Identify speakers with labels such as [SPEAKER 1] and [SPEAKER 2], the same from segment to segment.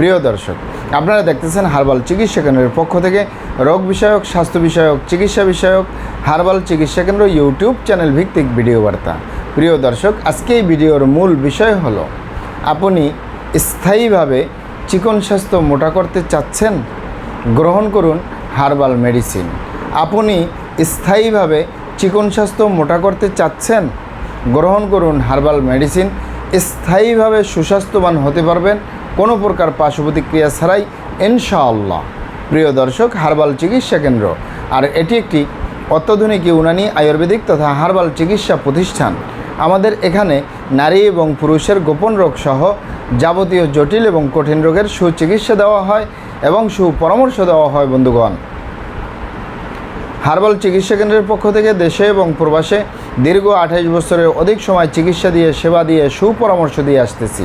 [SPEAKER 1] প্রিয় দর্শক, আপনারা দেখতেছেন হার্বাল চিকিৎসা কেন্দ্রের পক্ষ থেকে রোগ বিষয়ক, স্বাস্থ্য বিষয়ক, চিকিৎসা বিষয়ক হার্বাল চিকিৎসা কেন্দ্র ইউটিউব চ্যানেল ভিত্তিক ভিডিও বার্তা। প্রিয় দর্শক, আজকে এই ভিডিওর মূল বিষয় হলো, আপনি স্থায়ীভাবে চিকন স্বাস্থ্য মোটা করতে চাচ্ছেন? গ্রহণ করুন হার্বাল মেডিসিন। আপনি স্থায়ীভাবে চিকন স্বাস্থ্য মোটা করতে চাচ্ছেন? গ্রহণ করুন হার্বাল মেডিসিন। স্থায়ীভাবে সুস্বাস্থ্যবান হতে পারবেন কোনো প্রকার পার্শ্ব প্রতিক্রিয়া ছাড়াই ইনশাআল্লাহ। প্রিয় দর্শক, হার্বাল চিকিৎসা কেন্দ্র। আর এটি একটি অত্যাধুনিক ইউনানি আয়ুর্বেদিক তথা হার্বাল চিকিৎসা প্রতিষ্ঠান। আমাদের এখানে নারী এবং পুরুষের গোপন রোগ সহ যাবতীয় জটিল এবং কঠিন রোগের সুচিকিৎসা দেওয়া হয় এবং সুপরামর্শ দেওয়া হয়, বন্ধুগণ। হার্বাল চিকিৎসা কেন্দ্রের পক্ষ থেকে দেশে এবং প্রবাসে দীর্ঘ আঠাইশ বছরের অধিক সময় চিকিৎসা দিয়ে, সেবা দিয়ে, সুপরামর্শ দিয়ে আসতেছি।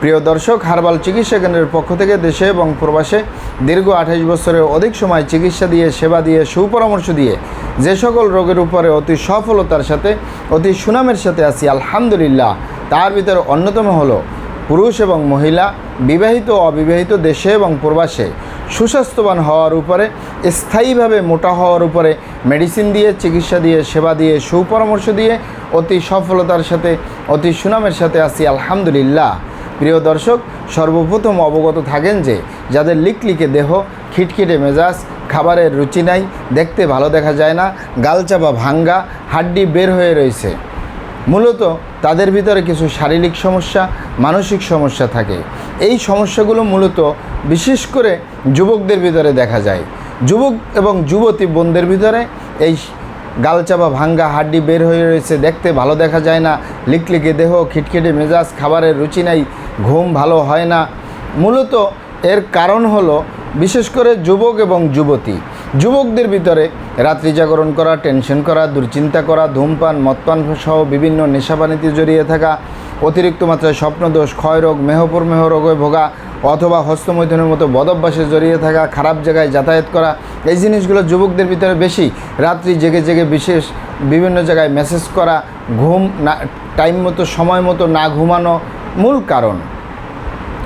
[SPEAKER 1] প্রিয় দর্শক, হার্বাল চিকিৎসা কেন্দ্রের পক্ষ থেকে দেশে এবং প্রবাসে দীর্ঘ আঠাশ বছরের অধিক সময় চিকিৎসা দিয়ে, সেবা দিয়ে, সুপরামর্শ দিয়ে যে সকল রোগের উপরে অতি সফলতার সাথে, অতি সুনামের সাথে আছি, আলহামদুলিল্লাহ। তার ভিতরে অন্যতম হলো পুরুষ এবং মহিলা, বিবাহিত অবিবাহিত দেশে এবং প্রবাসে সুস্বাস্থ্যবান হওয়ার উপরে, স্থায়ীভাবে মোটা হওয়ার উপরে, মেডিসিন দিয়ে, চিকিৎসা দিয়ে, সেবা দিয়ে, সুপরামর্শ দিয়ে অতি সফলতার সাথে, অতি সুনামের সাথে আছি, আলহামদুলিল্লাহ। প্রিয় দর্শক, সর্বপ্রথম অবগত থাকেন যে, যাদের লিকলিকে দেহ, খিটখিটে মেজাজ, খাবারের রুচি নাই, দেখতে ভালো দেখা যায় না, গালচাপা ভাঙ্গা, হাড্ডি বের হয়ে রয়েছে। মূলত তাদের ভিতরে কিছু শারীরিক সমস্যা, মানসিক সমস্যা থাকে। এই সমস্যাগুলো মূলত বিশেষ করে যুবকদের ভিতরে দেখা যায়। যুবক এবং যুবতী বোনদের ভিতরে এই গালচাপা ভাঙ্গা হাড্ডি বের হয়ে রয়েছে। দেখতে ভালো দেখা যায় না। লিকলিকে দেহ, খিটখিটে মেজাজ, খাবারের রুচি নাই, ঘুম ভালো হয় না। মূলত এর কারণ হলো, বিশেষ করে যুবক এবং যুবতী। যুবকদের ভিতরে রাত্রি জাগরণ করা, টেনশন করা দুর্চিন্তা করা, ধূমপান, মদপান সহ বিভিন্ন নেশাপানিতে জড়িয়ে থাকা অতিরিক্ত মাত্রায় স্বপ্নদোষ, ক্ষয়রোগ, মেহপুর মেহ রোগে ভোগা অথবা হস্তমৈথুনের মতো বদভ্যাসে জড়িয়ে থাকা, খারাপ জায়গায় যাতায়াত করা। এই জিনিসগুলো যুবকদের ভিতরে বেশি। রাত্রি জেগে জেগে বিশেষ বিভিন্ন জায়গায় মেসেজ করা, ঘুম না টাইম মতো, সময় মতো না ঘুমানো মূল কারণ।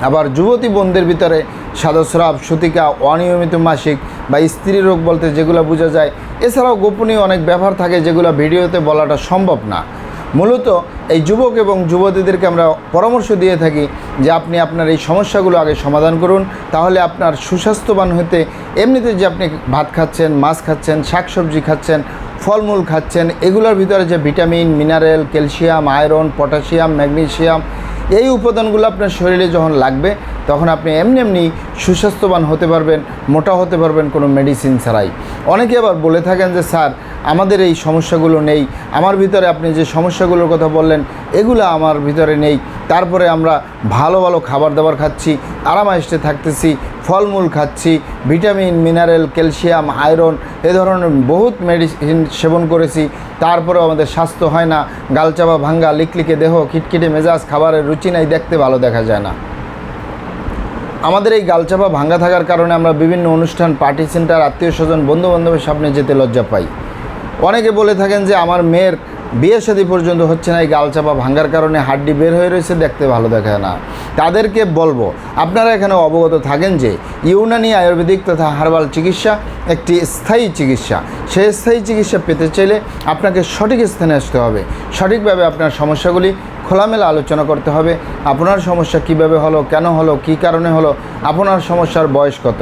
[SPEAKER 1] আবার যুবতী বোনদের ভিতরে সাদস্রাব, সুতিকা, অনিয়মিত মাসিক বা স্ত্রী রোগ বলতে যেগুলো বোঝা যায়। এছাড়াও গোপনীয় অনেক ব্যাপার থাকে যেগুলো ভিডিওতে বলাটা সম্ভব না। মূলত এই যুবক এবং যুবতীদেরকে আমরা পরামর্শ দিয়ে থাকি যে আপনি আপনার এই সমস্যাগুলো আগে সমাধান করুন, তাহলে আপনার সুস্বাস্থ্যবান হতে এমনিতে যে আপনি ভাত খাচ্ছেন, মাছ খাচ্ছেন, শাকসবজি খাচ্ছেন, ফলমূল খাচ্ছেন, এগুলোর ভিতরে যে vitamin, mineral, calcium, iron, potassium magnesium এই উপাদানগুলো আপনার শরীরে যখন লাগবে, তখন আপনি এমনি এমনি সুস্বাস্থ্যবান হতে পারবেন, মোটা হতে পারবেন কোনো মেডিসিন ছাড়াই। অনেকে আবার বলে থাকেন যে, স্যার আমাদের এই সমস্যাগুলো নেই। আমার ভিতরে আপনি যে সমস্যাগুলোর কথা বললেন, এগুলো আমার ভিতরে নেই। তারপরে আমরা ভালো ভালো খাবার দাবার খাচ্ছি আরামাইস্টে থাকতেছি, ফলমূল খাচ্ছি, ভিটামিন, মিনারেল, ক্যালসিয়াম, আয়রন, এ ধরনের বহুত মেডিসিন সেবন করেছি। তারপরেও আমাদের স্বাস্থ্য হয় না। গালচাপা ভাঙ্গা, লিকলিকে দেহ, খিটখিটে মেজাজ, খাবারের রুচি নাই, দেখতে ভালো দেখা যায় না। আমাদের এই গালচাপা ভাঙ্গা থাকার কারণে আমরা বিভিন্ন অনুষ্ঠান, পার্টি সেন্টার, আত্মীয় স্বজন বন্ধু বান্ধবের সামনে যেতে লজ্জা পাই। অনেকে বলে থাকেন যে আমার মেয়ের বিয়ে শাদী পর্যন্ত হচ্ছে না, এই গালচাপা ভাঙ্গার কারণে হাড্ডি বের হয়ে রয়েছে, দেখতে ভালো দেখায় না। তাদেরকে বলব, আপনারা এখানে অবগত থাকেন যে ইউনানি আয়ুর্বেদিক তথা হার্বাল চিকিৎসা একটি স্থায়ী চিকিৎসা। সেই স্থায়ী চিকিৎসা পেতে চাইলে আপনাকে সঠিক স্থানে আসতে হবে। সঠিকভাবে আপনার সমস্যাগুলি খোলামেলা আলোচনা করতে হবে। আপনার সমস্যা কীভাবে হলো, কেন হলো, কি কারণে হলো, আপনার সমস্যার বয়স কত?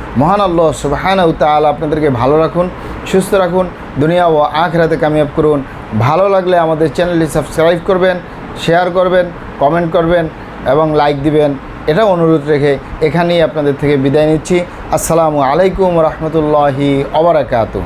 [SPEAKER 1] মহান আল্লাহ সুবাহানা উত্তাল আপনাদেরকে ভালো রাখুন, সুস্থ রাখুন, দুনিয়া ও আখরাতে কামিয়াব করুন। ভালো লাগলে আমাদের চ্যানেলটি সাবস্ক্রাইব করবেন, শেয়ার করবেন, কমেন্ট করবেন এবং লাইক দিবেন। এটা অনুরোধ রেখে এখানেই আপনাদের থেকে বিদায় নিচ্ছি। আসসালামু আলাইকুম রহমতুল্লাহি অবরাকাতু